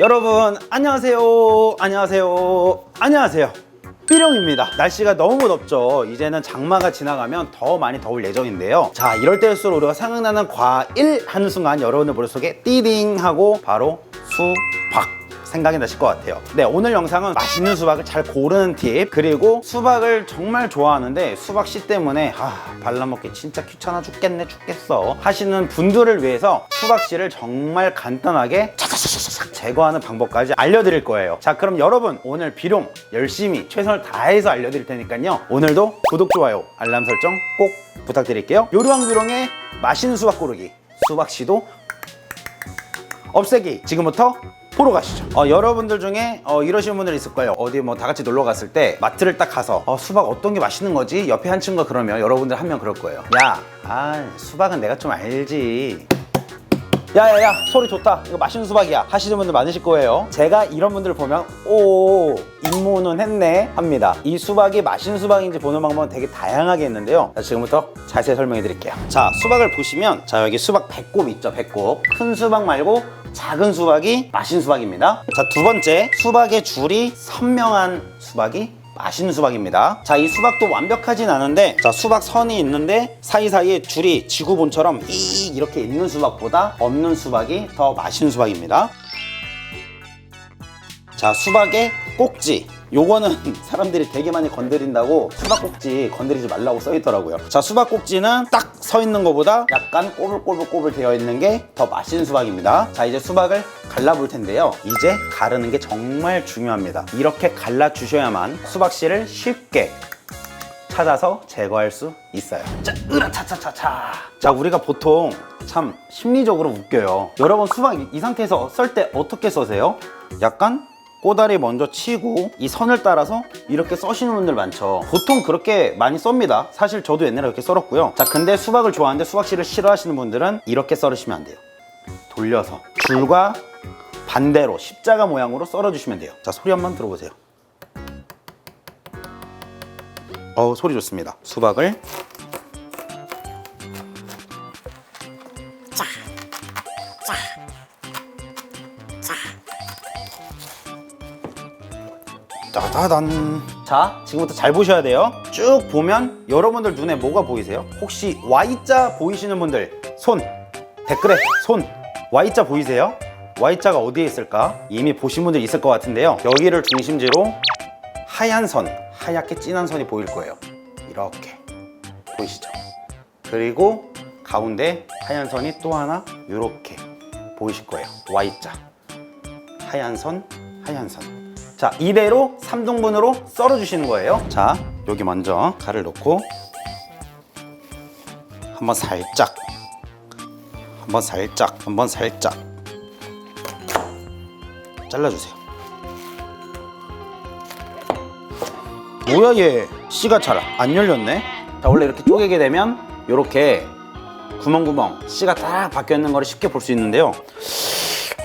여러분 안녕하세요. 안녕하세요. 안녕하세요. 삐룡입니다. 날씨가 너무 덥죠. 이제는 장마가 지나가면 더 많이 더울 예정인데요. 자 이럴 때일수록 우리가 생각나는 과일 하는 순간 여러분들 머릿속에 띠딩 하고 바로 수박 생각이 나실 것 같아요. 네 오늘 영상은 맛있는 수박을 잘 고르는 팁 그리고 수박을 정말 좋아하는데 수박 씨 때문에 아 발라먹기 진짜 귀찮아 죽겠네 죽겠어 하시는 분들을 위해서 수박 씨를 정말 간단하게 제거하는 방법까지 알려드릴 거예요. 자 그럼 여러분 오늘 비룡 열심히 최선을 다해서 알려드릴 테니까요. 오늘도 구독 좋아요 알람 설정 꼭 부탁드릴게요. 요루왕비룡의 맛있는 수박 고르기. 수박 씨도 없애기. 지금부터 보러 가시죠. 어, 여러분들 중에 어, 이러시는 분들 있을 거예요. 어디 뭐 다 같이 놀러 갔을 때 마트를 딱 가서 어, 수박 어떤 게 맛있는 거지? 옆에 한 친구가 그러면 여러분들 한 명 그럴 거예요. 야 아, 수박은 내가 좀 알지. 야야야 소리 좋다. 이거 맛있는 수박이야. 하시는 분들 많으실 거예요. 제가 이런 분들을 보면 오 입문은 했네 합니다. 이 수박이 맛있는 수박인지 보는 방법은 되게 다양하게 있는데요. 자, 지금부터 자세히 설명해 드릴게요. 자 수박을 보시면 자 여기 수박 배꼽 있죠 배꼽. 큰 수박 말고 작은 수박이 맛있는 수박입니다 자 두 번째 수박의 줄이 선명한 수박이 맛있는 수박입니다. 자, 이 수박도 완벽하진 않은데, 자, 수박 선이 있는데, 사이사이에 줄이 지구본처럼 이 이렇게 있는 수박보다 없는 수박이 더 맛있는 수박입니다. 자, 수박의 꼭지. 요거는 사람들이 되게 많이 건드린다고 수박 꼭지 건드리지 말라고 써 있더라고요. 자, 수박 꼭지는 딱 서 있는 것보다 약간 꼬불꼬불꼬불 되어 있는 게 더 맛있는 수박입니다. 자, 이제 수박을 갈라볼 텐데요. 이제 가르는 게 정말 중요합니다. 이렇게 갈라 주셔야만 수박 씨를 쉽게 찾아서 제거할 수 있어요. 자, 으라차차차차. 자, 우리가 보통 참 심리적으로 웃겨요. 여러분 수박 이- 이 상태에서 썰 때 어떻게 써세요? 약간 꼬다리 먼저 치고 이 선을 따라서 이렇게 써시는 분들 많죠. 보통 그렇게 많이 썹니다. 사실 저도 옛날에 그렇게 썰었고요. 자, 근데 수박을 좋아하는데 수박 씨를 싫어하시는 분들은 이렇게 썰으시면 안 돼요. 돌려서 줄과 반대로 십자가 모양으로 썰어주시면 돼요. 자, 소리 한번 들어보세요. 어우 소리 좋습니다. 수박을 단. 자, 지금부터 잘 보셔야 돼요. 쭉 보면 여러분들 눈에 뭐가 보이세요? 혹시 Y자 보이시는 분들 손 댓글에 손 Y자 보이세요? Y자가 어디에 있을까? 이미 보신 분들 있을 것 같은데요. 여기를 중심지로 하얀 선, 하얗게 진한 선이 보일 거예요. 이렇게 보이시죠? 그리고 가운데 하얀 선이 또 하나 이렇게 보이실 거예요. Y자. 하얀 선, 하얀 선. 자, 이대로 3등분으로 썰어 주시는 거예요. 자, 여기 먼저 칼을 놓고 한번 살짝 한번 살짝 한번 살짝 잘라 주세요. 뭐야 얘 씨가 잘 안 열렸네 자 원래 이렇게 쪼개게 되면 이렇게 구멍구멍 씨가 딱 박혀 있는 거를 쉽게 볼 수 있는데요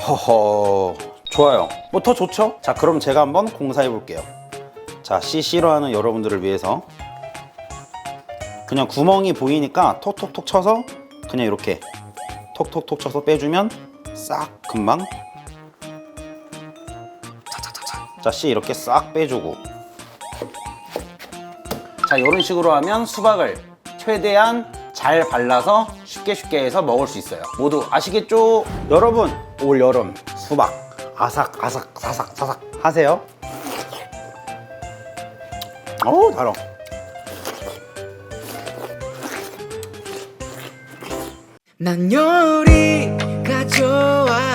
허허 좋아요. 뭐 더 좋죠? 자 그럼 제가 한번 공사해 볼게요. 자씨 싫어하는 여러분들을 위해서 그냥 구멍이 보이니까 톡톡톡 쳐서 그냥 이렇게 톡톡톡 쳐서 빼주면 싹 금방 자씨 이렇게 싹 빼주고. 자 이런 식으로 하면 수박을 최대한 잘 발라서 쉽게 쉽게 해서 먹을 수 있어요. 모두 아시겠죠? 여러분 올 여름 수박 아삭 아삭 사삭 사삭 하세요. 어우 달아 난 요리가 좋아